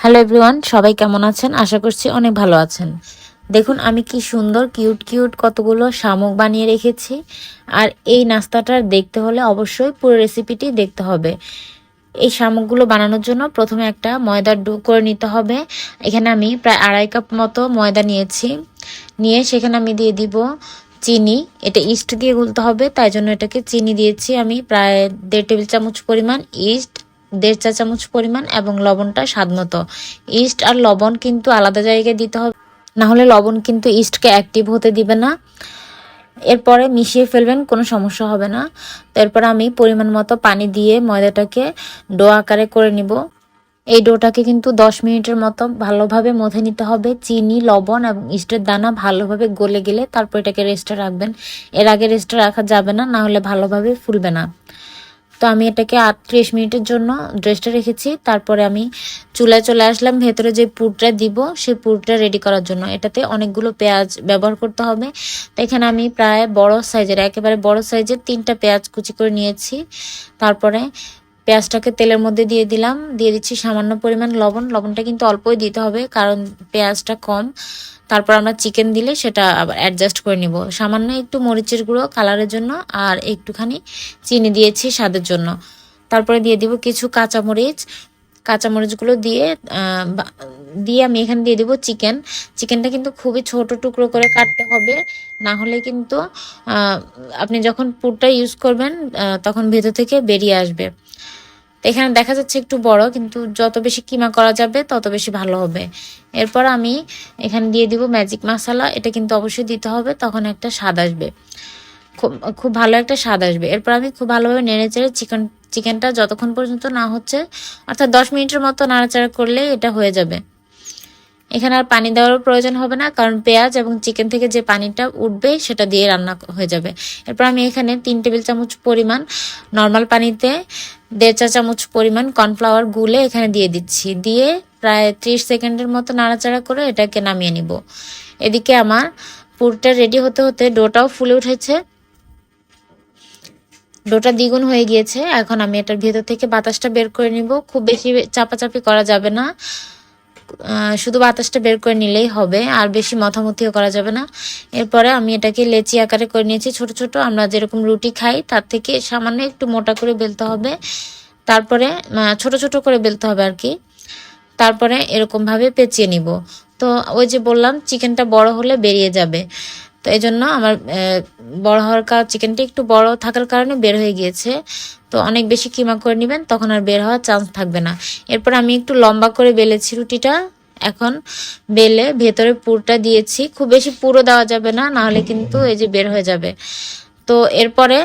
Hello everyone, সবাই কেমন আছেন? আশা করছি অনেক ভালো আছেন। দেখুন, আমি কি সুন্দর, কিউট কিউট কতগুলো শামুক বানিয়ে রেখেছি। আর এই নাস্তাটার দেখতে হলে অবশ্যই পুরো রেসিপিটি দেখতে হবে। এই শামুকগুলো বানানোর জন্য প্রথমে একটা ময়দার ডো করে নিতে হবে। এখানে আমি প্রায় আড়াই কাপ মতো ময়দা নিয়েছি। নিয়ে সেখানে আমি দিয়ে দিব চিনি। এটা ইস্ট দিয়ে গুলতে হবে, তাই জন্য এটাকে চিনি দিয়েছি আমি। প্রায় দেড় টেবিল চামচ পরিমাণ ইস্ট। দেড় চা চামচ পরিমাণ এবং লবণটা স্বাদ মতো। ইস্ট আর লবণ কিন্তু আলাদা জায়গায় দিতে হবে। না হলে লবণ কিন্তু ইস্টকে অ্যাক্টিভ হতে দিবে না। এরপরে মিশিয়ে ফেলবেন, কোনো সমস্যা হবে না। তারপর আমি পরিমাণ মতো পানি দিয়ে ময়দাটাকে ডো আকারে করে নিব। এই ডোটাকে কিন্তু দশ মিনিটের মতো ভালোভাবে মধে নিতে হবে। চিনি, লবণ এবং ইস্টের দানা ভালোভাবে গলে গেলে তারপর এটাকে রেস্টে রাখবেন। এর আগে রেস্টে রাখা যাবে না না হলে ভালোভাবে ফুলবে না। তো আমি এটাকে আটত্রিশ মিনিটের জন্য ড্রেসটা রেখেছি। তারপরে আমি চুলায় চলে আসলাম, ভেতরে যে পুরটা দিব সেই পুরটা রেডি করার জন্য। এটাতে অনেকগুলো পেঁয়াজ ব্যবহার করতে হবে। তো এখানে আমি প্রায় বড় সাইজের একেবারে বড় সাইজের তিনটা পেঁয়াজ কুচি করে নিয়েছি। তারপরে পেঁয়াজটাকে তেলের মধ্যে দিয়ে দিলাম। দিয়ে দিচ্ছি সামান্য পরিমাণ লবণ। লবণটা কিন্তু অল্পই দিতে হবে, কারণ পেঁয়াজটা কম। তারপর আমরা চিকেন দিলে সেটা আবার অ্যাডজাস্ট করে নিব। সামান্য একটু মরিচের গুঁড়ো কালারের জন্য আর একটুখানি চিনি দিয়েছি স্বাদের জন্য। তারপরে দিয়ে দিব কিছু কাঁচামরিচ। কাঁচামরিচগুলো দিয়ে দিয়ে আমি এখানে দিয়ে দিব চিকেন। চিকেনটা কিন্তু খুবই ছোট টুকরো করে কাটতে হবে। না হলে কিন্তু আপনি যখন পুরটা ইউজ করবেন তখন ভেতর থেকে বেরিয়ে আসবে। এখানে দেখা যাচ্ছে একটু বড়, কিন্তু যত বেশি কিমা করা যাবে, তত বেশি ভালো হবে। এরপর আমি এখানে দিয়ে দিব ম্যাজিক মশলা এটা কিন্তু অবশ্যই দিতে হবে, তখন একটা স্বাদ আসবে। খুব খুব ভালো একটা স্বাদ আসবে। এরপর আমি খুব ভালোভাবে নেড়ে চেড়ে চিকেন চিকেনটা যতক্ষণ পর্যন্ত না হচ্ছে, অর্থাৎ দশ মিনিটের মতো নাড়াচাড়া করলে এটা হয়ে যাবে। এখানে আর পানি দেওয়ার প্রয়োজন হবে না, কারণ পেঁয়াজ এবং চিকেন থেকে যে পানিটা উঠবে সেটা দিয়ে রান্না হয়ে যাবে। এরপর আমি এখানে তিন টেবিল চামচ পরিমাণ নর্মাল পানিতে দেড় চা চামচ পরিমাণ কর্নফ্লাওয়ার গুলে এখানে দিয়ে দিচ্ছি। দিয়ে প্রায় ত্রিশ সেকেন্ডের মতো নাড়াচাড়া করে এটাকে নামিয়ে নিব। এদিকে আমার পুরটা রেডি হতে হতে ডোটাও ফুলে উঠেছে। ডোটা দ্বিগুণ হয়ে গিয়েছে। এখন আমি এটার ভেতর থেকে বাতাসটা বের করে নিব। খুব বেশি চাপাচাপি করা যাবে না। শুধু বাতাসটা বের করে নিলেই হবে, আর বেশি মথামথিও করা যাবে না। এরপরে আমি এটাকে লেচি আকারে করে নিয়েছি, ছোট ছোট, আমরা যেরকম রুটি খাই, তার থেকে সামান্য একটু মোটা করে বেলতে হবে। তারপরে ছোট ছোট করে বেলতে হবে আর কি। তারপরে এরকমভাবে পেঁচিয়ে নিব। তো ওই যে বললাম, চিকেনটা বড় হলে বেরিয়ে যাবে। তো এই জন্য আমার বড় হওয়ার কারণ চিকেনটা একটু বড় থাকার কারণে বের হয়ে গিয়েছে। তো অনেক বেশি কিমা করে নেবেন, তখন আর বের হওয়ার চান্স থাকবে না। এরপর আমি একটু লম্বা করে বেলেছি রুটিটা। এখন বেলে ভেতরে পুরটা দিয়েছি। খুব বেশি পুরো দেওয়া যাবে না নাহলে কিন্তু এই যে বের হয়ে যাবে। তো এরপরে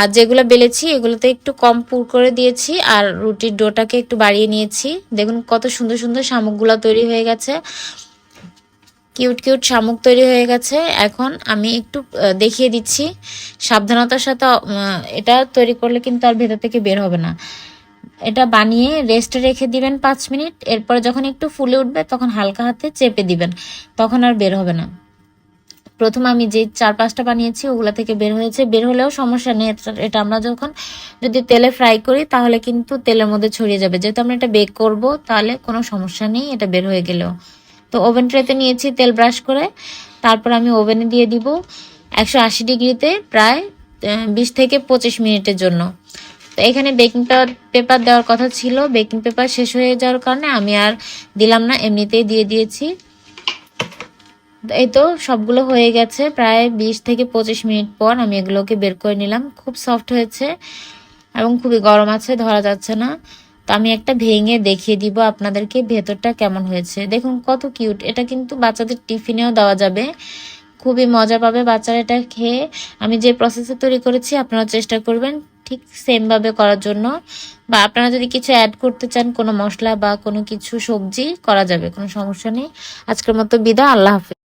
আর যেগুলো বেলেছি, এগুলোতে একটু কম পুর করে দিয়েছি, আর রুটির ডোটাকে একটু বাড়িয়ে নিয়েছি। দেখুন কত সুন্দর সুন্দর শামুকগুলো তৈরি হয়ে গেছে। কিউট কিউট শামুক তৈরি হয়ে গেছে। এখন আমি একটু দেখিয়ে দিচ্ছি। সাবধানতার সাথে এটা তৈরি করলে কিন্তু আর ভেতর থেকে বের হবে না। এটা বানিয়ে রেস্টে রেখে দিবেন পাঁচ মিনিট। এরপরে যখন একটু ফুলে উঠবে, তখন হালকা হাতে চেপে দিবেন। তখন আর বের হবে না। প্রথম আমি যে চার পাঁচটা বানিয়েছি, ওগুলা থেকে বের হয়েছে। বের হলেও সমস্যা নেই। এটা- আমরা যখন যদি তেলে ফ্রাই করি, তাহলে কিন্তু তেলের মধ্যে ছড়িয়ে যাবে। যেহেতু আমরা এটা বেক করব, তাহলে কোনো সমস্যা নেই। এটা বের হয়ে গেলেও। তো ওভেন ট্রেতে নিয়েছি তেল ব্রাশ করে। তারপর আমি ওভেনে দিয়ে দিব একশো আশি ডিগ্রিতে প্রায় বিশ থেকে পঁচিশ মিনিটের জন্য। তো এখানে বেকিং পেপার দেওয়ার কথা ছিল। বেকিং পেপার শেষ হয়ে যাওয়ার কারণে আমি আর দিলাম না, এমনিতেই দিয়ে দিয়েছি। এই তো সবগুলো হয়ে গেছে। প্রায় বিশ থেকে পঁচিশ মিনিট পর আমি এগুলোকে বের করে নিলাম। খুব সফট হয়েছে এবং খুবই গরম আছে, ধরা যাচ্ছে না। আমি একটা ভেঙে দেখিয়ে দিব আপনাদেরকে ভেতরটা কেমন হয়েছে। দেখুন, কত কিউট। এটা কিন্তু বাচ্চাদের টিফিনেও দেওয়া যাবে। খুবই মজা পাবে বাচ্চারা এটা খেয়ে। আমি যে প্রসেসে তৈরি করেছি আপনারা চেষ্টা করবেন ঠিক সেমভাবে করার জন্য। বা আপনারা যদি কিছু অ্যাড করতে চান, কোনো মশলা বা কোনো কিছু সবজি, করা যাবে, কোনো সমস্যা নেই। আজকের মতো বিদা আল্লাহ হাফেজ।